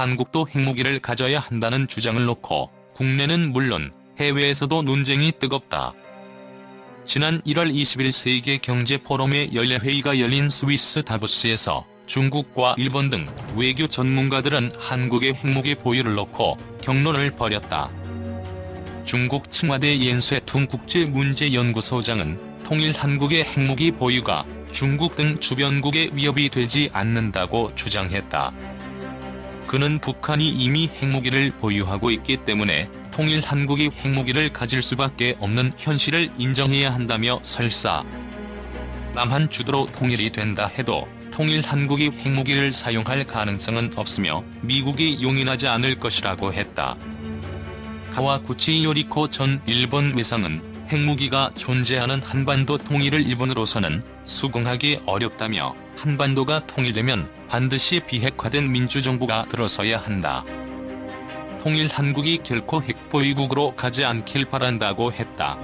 한국도 핵무기를 가져야 한다는 주장을 놓고 국내는 물론 해외에서도 논쟁이 뜨겁다. 지난 1월 20일 세계 경제 포럼의 연례 회의가 열린 스위스 다보스에서 중국과 일본 등 외교 전문가들은 한국의 핵무기 보유를 놓고 경론을 벌였다. 중국 칭화대 옌쇠퉁 국제문제연구소장은 통일 한국의 핵무기 보유가 중국 등 주변국에 위협이 되지 않는다고 주장했다. 그는 북한이 이미 핵무기를 보유하고 있기 때문에 통일 한국이 핵무기를 가질 수밖에 없는 현실을 인정해야 한다며 설사 남한 주도로 통일이 된다 해도 통일 한국이 핵무기를 사용할 가능성은 없으며 미국이 용인하지 않을 것이라고 했다. 가와구치 요리코 전 일본 외상은 핵무기가 존재하는 한반도 통일을 일본으로서는 수긍하기 어렵다며 한반도가 통일되면 반드시 비핵화된 민주정부가 들어서야 한다. 통일 한국이 결코 핵보유국으로 가지 않길 바란다고 했다.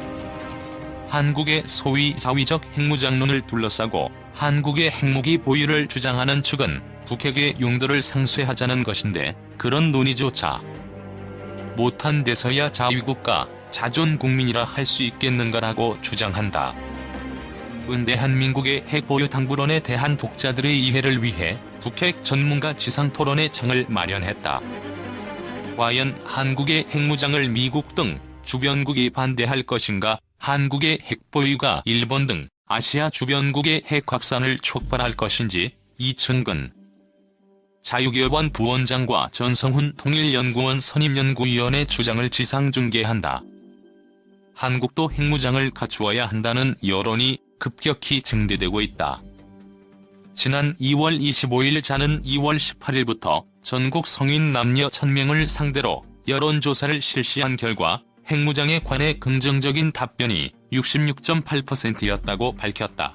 한국의 소위 자위적 핵무장론을 둘러싸고 한국의 핵무기 보유를 주장하는 측은 북핵의 용도를 상쇄하자는 것인데 그런 논의조차 못한 데서야 자위국가 자존국민이라 할 수 있겠는가라고 주장한다. 은 대 한민국의 핵보유 당부론에 대한 독자들의 이해를 위해 북핵 전문가 지상토론회 장을 마련했다. 과연 한국의 핵무장을 미국 등 주변국이 반대할 것인가 한국의 핵보유가 일본 등 아시아 주변국의 핵 확산을 촉발할 것인지 이춘근 자유기업원 부원장과 전성훈 통일연구원 선임연구위원의 주장을 지상 중계한다. 한국도 핵무장을 갖추어야 한다는 여론이 급격히 증대되고 있다. 지난 2월 25일 자는 2월 18일부터 전국 성인 남녀 1000명을 상대로 여론조사를 실시한 결과 핵무장에 관해 긍정적인 답변이 66.8%였다고 밝혔다.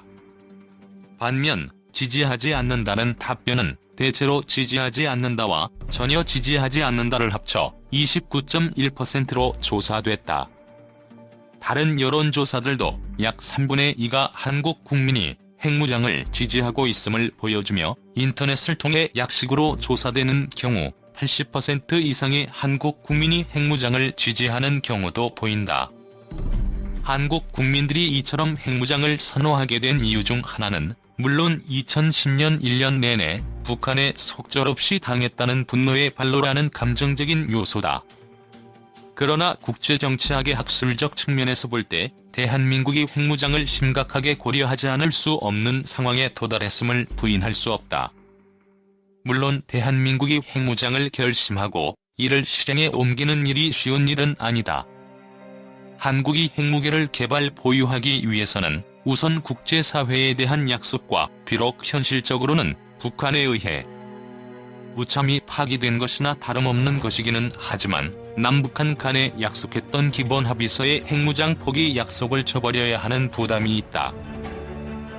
반면 지지하지 않는다는 답변은 대체로 지지하지 않는다와 전혀 지지하지 않는다를 합쳐 29.1%로 조사됐다. 다른 여론조사들도 약 3분의 2가 한국 국민이 핵무장을 지지하고 있음을 보여주며 인터넷을 통해 약식으로 조사되는 경우 80% 이상의 한국 국민이 핵무장을 지지하는 경우도 보인다. 한국 국민들이 이처럼 핵무장을 선호하게 된 이유 중 하나는 물론 2010년 1년 내내 북한에 속절없이 당했다는 분노의 발로라는 감정적인 요소다. 그러나 국제정치학의 학술적 측면에서 볼 때 대한민국이 핵무장을 심각하게 고려하지 않을 수 없는 상황에 도달했음을 부인할 수 없다. 물론 대한민국이 핵무장을 결심하고 이를 실행에 옮기는 일이 쉬운 일은 아니다. 한국이 핵무기를 개발 보유하기 위해서는 우선 국제사회에 대한 약속과 비록 현실적으로는 북한에 의해 무참히 파기된 것이나 다름없는 것이기는 하지만 남북한 간에 약속했던 기본 합의서의 핵무장 포기 약속을 저버려야 하는 부담이 있다.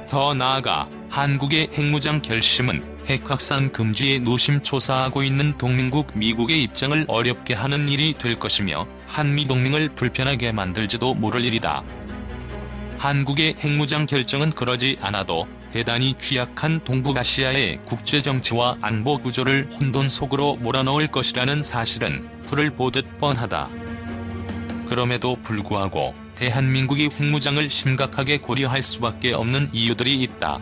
더 나아가 한국의 핵무장 결심은 핵 확산 금지에 노심초사하고 있는 동맹국 미국의 입장을 어렵게 하는 일이 될 것이며 한미 동맹을 불편하게 만들지도 모를 일이다. 한국의 핵무장 결정은 그러지 않아도 대단히 취약한 동북아시아의 국제정치와 안보 구조를 혼돈 속으로 몰아넣을 것이라는 사실은 불을 보듯 뻔하다. 그럼에도 불구하고 대한민국이 핵무장을 심각하게 고려할 수밖에 없는 이유들이 있다.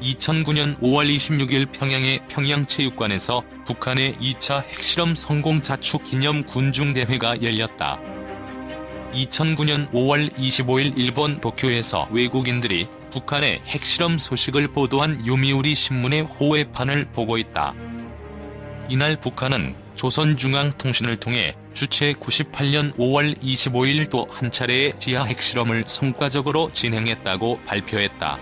2009년 5월 26일 평양의 평양체육관에서 북한의 2차 핵실험 성공 자축 기념 군중대회가 열렸다. 2009년 5월 25일 일본 도쿄에서 외국인들이 북한의 핵실험 소식을 보도한 요미우리 신문의 호외판을 보고 있다. 이날 북한은 조선중앙통신을 통해 주최 98년 5월 25일 또 한 차례의 지하 핵실험을 성과적으로 진행했다고 발표했다.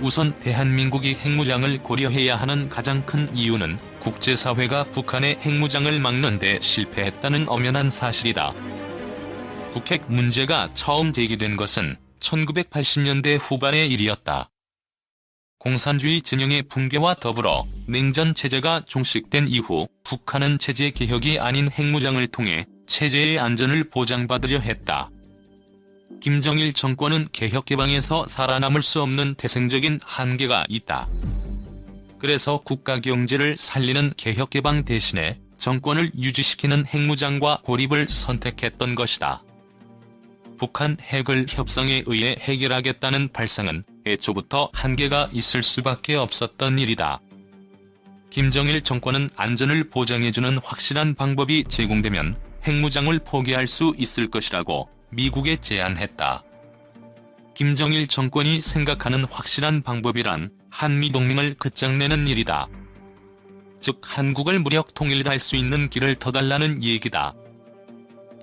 우선 대한민국이 핵무장을 고려해야 하는 가장 큰 이유는 국제사회가 북한의 핵무장을 막는 데 실패했다는 엄연한 사실이다. 북핵 문제가 처음 제기된 것은 1980년대 후반의 일이었다. 공산주의 진영의 붕괴와 더불어 냉전 체제가 종식된 이후 북한은 체제 개혁이 아닌 핵무장을 통해 체제의 안전을 보장받으려 했다. 김정일 정권은 개혁 개방에서 살아남을 수 없는 태생적인 한계가 있다. 그래서 국가 경제를 살리는 개혁 개방 대신에 정권을 유지시키는 핵무장과 고립을 선택했던 것이다. 북한 핵을 협상에 의해 해결하겠다는 발상은 애초부터 한계가 있을 수밖에 없었던 일이다. 김정일 정권은 안전을 보장해주는 확실한 방법이 제공되면 핵무장을 포기할 수 있을 것이라고 미국에 제안했다. 김정일 정권이 생각하는 확실한 방법이란 한미동맹을 끝장내는 일이다. 즉 한국을 무력 통일할 수 있는 길을 터달라는 얘기다.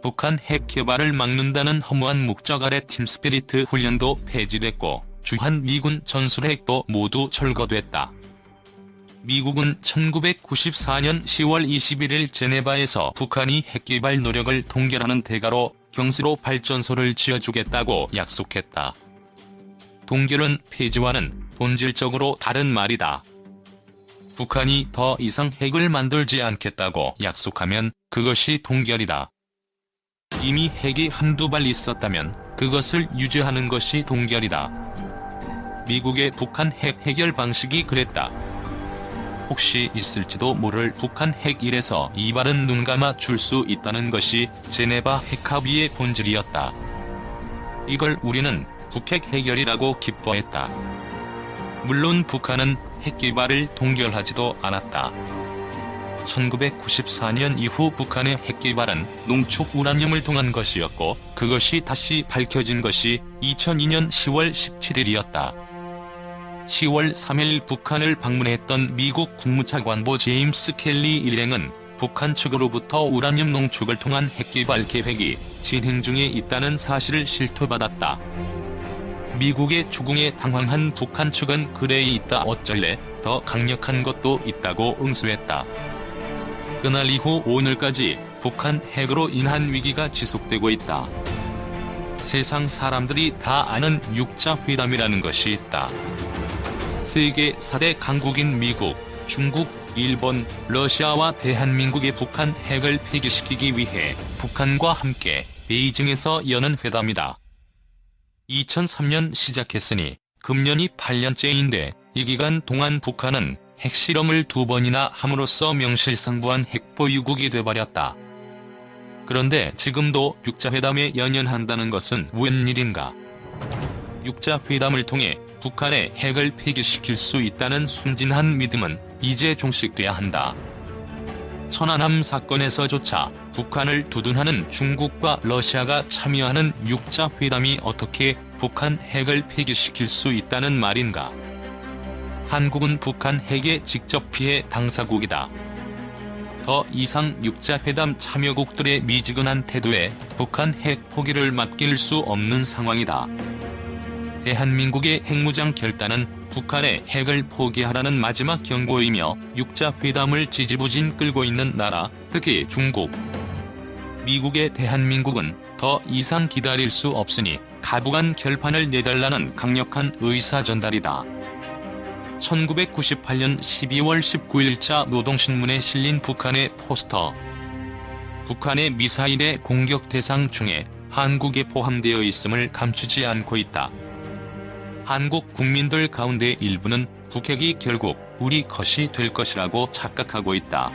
북한 핵 개발을 막는다는 허무한 목적 아래 팀스피리트 훈련도 폐지됐고 주한 미군 전술핵도 모두 철거됐다. 미국은 1994년 10월 21일 제네바에서 북한이 핵개발 노력을 동결하는 대가로 경수로 발전소를 지어주겠다고 약속했다. 동결은 폐지와는 본질적으로 다른 말이다. 북한이 더 이상 핵을 만들지 않겠다고 약속하면 그것이 동결이다. 이미 핵이 한두 발 있었다면 그것을 유지하는 것이 동결이다. 미국의 북한 핵 해결 방식이 그랬다. 혹시 있을지도 모를 북한 핵 일에서 이발은 눈 감아 줄 수 있다는 것이 제네바 핵합의의 본질이었다. 이걸 우리는 북핵 해결이라고 기뻐했다. 물론 북한은 핵 개발을 동결하지도 않았다. 1994년 이후 북한의 핵 개발은 농축 우라늄을 통한 것이었고 그것이 다시 밝혀진 것이 2002년 10월 17일이었다. 10월 3일 북한을 방문했던 미국 국무차관보 제임스 켈리 일행은 북한 측으로부터 우라늄 농축을 통한 핵개발 계획이 진행 중에 있다는 사실을 실토받았다. 미국의 추궁에 당황한 북한 측은 그래 있다 어쩔래 더 강력한 것도 있다고 응수했다. 그날 이후 오늘까지 북한 핵으로 인한 위기가 지속되고 있다. 세상 사람들이 다 아는 육자 회담이라는 것이 있다. 세계 4대 강국인 미국, 중국, 일본, 러시아와 대한민국의 북한 핵을 폐기시키기 위해 북한과 함께 베이징에서 여는 회담이다. 2003년 시작했으니 금년이 8년째인데 이 기간 동안 북한은 핵실험을 두 번이나 함으로써 명실상부한 핵보유국이 돼버렸다. 그런데 지금도 육자회담에 연연한다는 것은 웬일인가? 육자회담을 통해 북한의 핵을 폐기시킬 수 있다는 순진한 믿음은 이제 종식돼야 한다. 천안함 사건에서조차 북한을 두둔하는 중국과 러시아가 참여하는 육자회담이 어떻게 북한 핵을 폐기시킬 수 있다는 말인가? 한국은 북한 핵의 직접 피해 당사국이다. 더 이상 육자회담 참여국들의 미지근한 태도에 북한 핵 포기를 맡길 수 없는 상황이다. 대한민국의 핵무장 결단은 북한의 핵을 포기하라는 마지막 경고이며 육자회담을 지지부진 끌고 있는 나라, 특히 중국, 미국의 대한민국은 더 이상 기다릴 수 없으니 가부간 결판을 내달라는 강력한 의사 전달이다. 1998년 12월 19일자 노동신문에 실린 북한의 포스터. 북한의 미사일의 공격 대상 중에 한국에 포함되어 있음을 감추지 않고 있다. 한국 국민들 가운데 일부는 북핵이 결국 우리 것이 될 것이라고 착각하고 있다.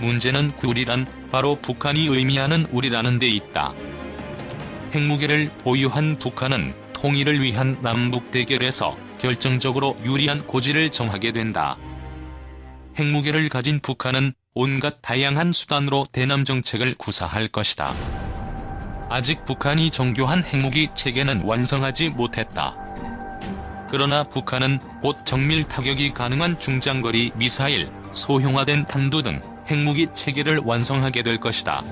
문제는 그 우리란 바로 북한이 의미하는 우리라는 데 있다. 핵무기를 보유한 북한은 통일을 위한 남북 대결에서 결정적으로 유리한 고지를 정하게 된다. 핵무기를 가진 북한은 온갖 다양한 수단으로 대남 정책을 구사할 것이다. 아직 북한이 정교한 핵무기 체계는 완성하지 못했다. 그러나 북한은 곧 정밀 타격이 가능한 중장거리 미사일, 소형화된 탄두 등 핵무기 체계를 완성하게 될 것이다.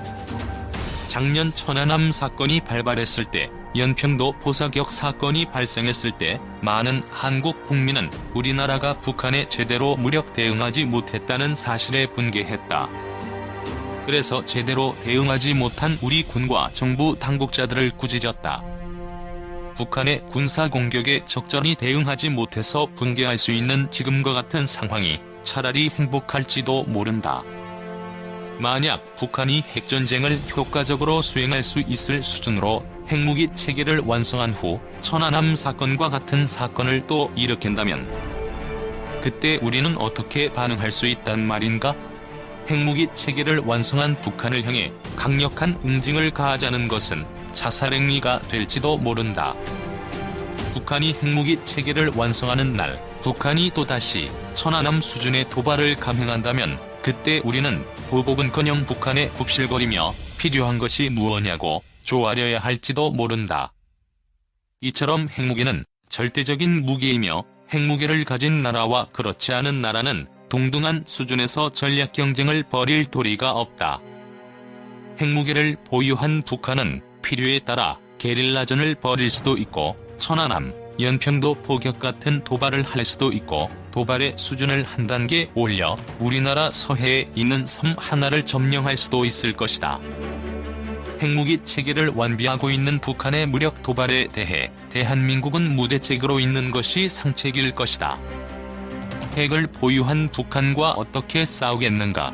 작년 천안함 사건이 발발했을 때 연평도 포사격 사건이 발생했을 때 많은 한국 국민은 우리나라가 북한에 제대로 무력 대응하지 못했다는 사실에 분개했다. 그래서 제대로 대응하지 못한 우리 군과 정부 당국자들을 꾸짖었다. 북한의 군사 공격에 적절히 대응하지 못해서 분개할 수 있는 지금과 같은 상황이 차라리 행복할지도 모른다. 만약 북한이 핵전쟁을 효과적으로 수행할 수 있을 수준으로 핵무기 체계를 완성한 후 천안함 사건과 같은 사건을 또 일으킨다면 그때 우리는 어떻게 반응할 수 있단 말인가? 핵무기 체계를 완성한 북한을 향해 강력한 응징을 가하자는 것은 자살행위가 될지도 모른다. 북한이 핵무기 체계를 완성하는 날, 북한이 또다시 천안함 수준의 도발을 감행한다면 그때 우리는 보복은커녕 북한에 굽실거리며 필요한 것이 무엇냐고 조아려야 할지도 모른다. 이처럼 핵무기는 절대적인 무기이며 핵무기를 가진 나라와 그렇지 않은 나라는 동등한 수준에서 전략 경쟁을 벌일 도리가 없다. 핵무기를 보유한 북한은 필요에 따라 게릴라전을 벌일 수도 있고 천안함, 연평도 포격 같은 도발을 할 수도 있고 도발의 수준을 한 단계 올려 우리나라 서해에 있는 섬 하나를 점령할 수도 있을 것이다. 핵무기 체계를 완비하고 있는 북한의 무력 도발에 대해 대한민국은 무대책으로 있는 것이 상책일 것이다. 핵을 보유한 북한과 어떻게 싸우겠는가?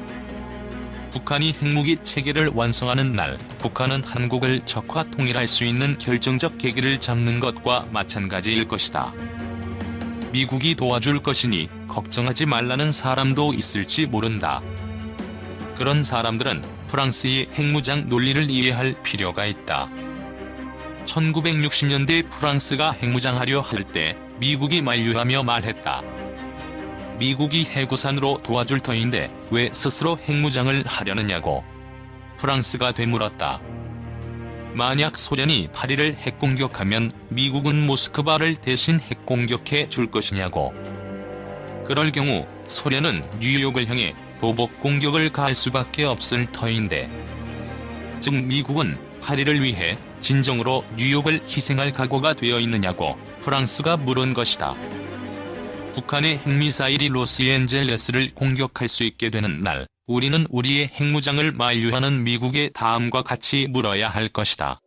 북한이 핵무기 체계를 완성하는 날, 북한은 한국을 적화 통일할 수 있는 결정적 계기를 잡는 것과 마찬가지일 것이다. 미국이 도와줄 것이니 걱정하지 말라는 사람도 있을지 모른다. 그런 사람들은 프랑스의 핵무장 논리를 이해할 필요가 있다. 1960년대 프랑스가 핵무장하려 할 때 미국이 만류하며 말했다. 미국이 해구산으로 도와줄 터인데 왜 스스로 핵무장을 하려느냐고 프랑스가 되물었다. 만약 소련이 파리를 핵공격하면 미국은 모스크바를 대신 핵공격해 줄 것이냐고. 그럴 경우 소련은 뉴욕을 향해 보복 공격을 가할 수밖에 없을 터인데. 즉 미국은 파리를 위해 진정으로 뉴욕을 희생할 각오가 되어 있느냐고 프랑스가 물은 것이다. 북한의 핵미사일이 로스앤젤레스를 공격할 수 있게 되는 날, 우리는 우리의 핵무장을 만류하는 미국의 다음과 같이 물어야 할 것이다.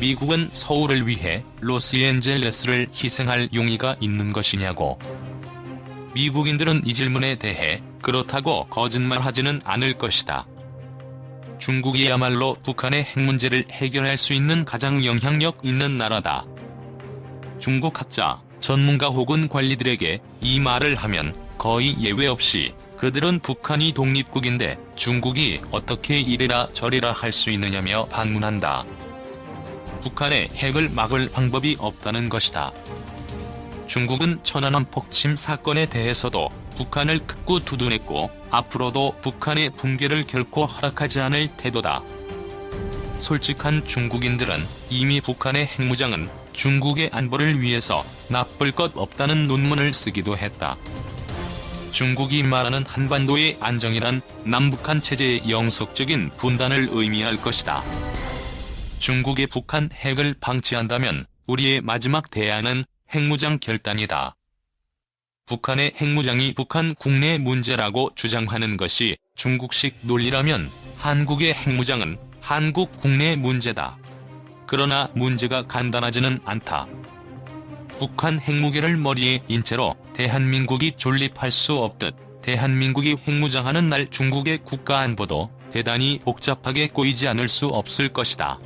미국은 서울을 위해 로스앤젤레스를 희생할 용의가 있는 것이냐고. 미국인들은 이 질문에 대해 그렇다고 거짓말하지는 않을 것이다. 중국이야말로 북한의 핵 문제를 해결할 수 있는 가장 영향력 있는 나라다. 중국 학자, 전문가 혹은 관리들에게 이 말을 하면 거의 예외 없이 그들은 북한이 독립국인데 중국이 어떻게 이래라 저래라 할 수 있느냐며 반문한다. 북한의 핵을 막을 방법이 없다는 것이다. 중국은 천안함 폭침 사건에 대해서도 북한을 극구 두둔했고 앞으로도 북한의 붕괴를 결코 허락하지 않을 태도다. 솔직한 중국인들은 이미 북한의 핵무장은 중국의 안보를 위해서 나쁠 것 없다는 논문을 쓰기도 했다. 중국이 말하는 한반도의 안정이란 남북한 체제의 영속적인 분단을 의미할 것이다. 중국의 북한 핵을 방치한다면 우리의 마지막 대안은 핵무장 결단이다. 북한의 핵무장이 북한 국내 문제라고 주장하는 것이 중국식 논리라면 한국의 핵무장은 한국 국내 문제다. 그러나 문제가 간단하지는 않다. 북한 핵무기를 머리에 인 채로 대한민국이 존립할 수 없듯 대한민국이 핵무장하는 날 중국의 국가 안보도 대단히 복잡하게 꼬이지 않을 수 없을 것이다.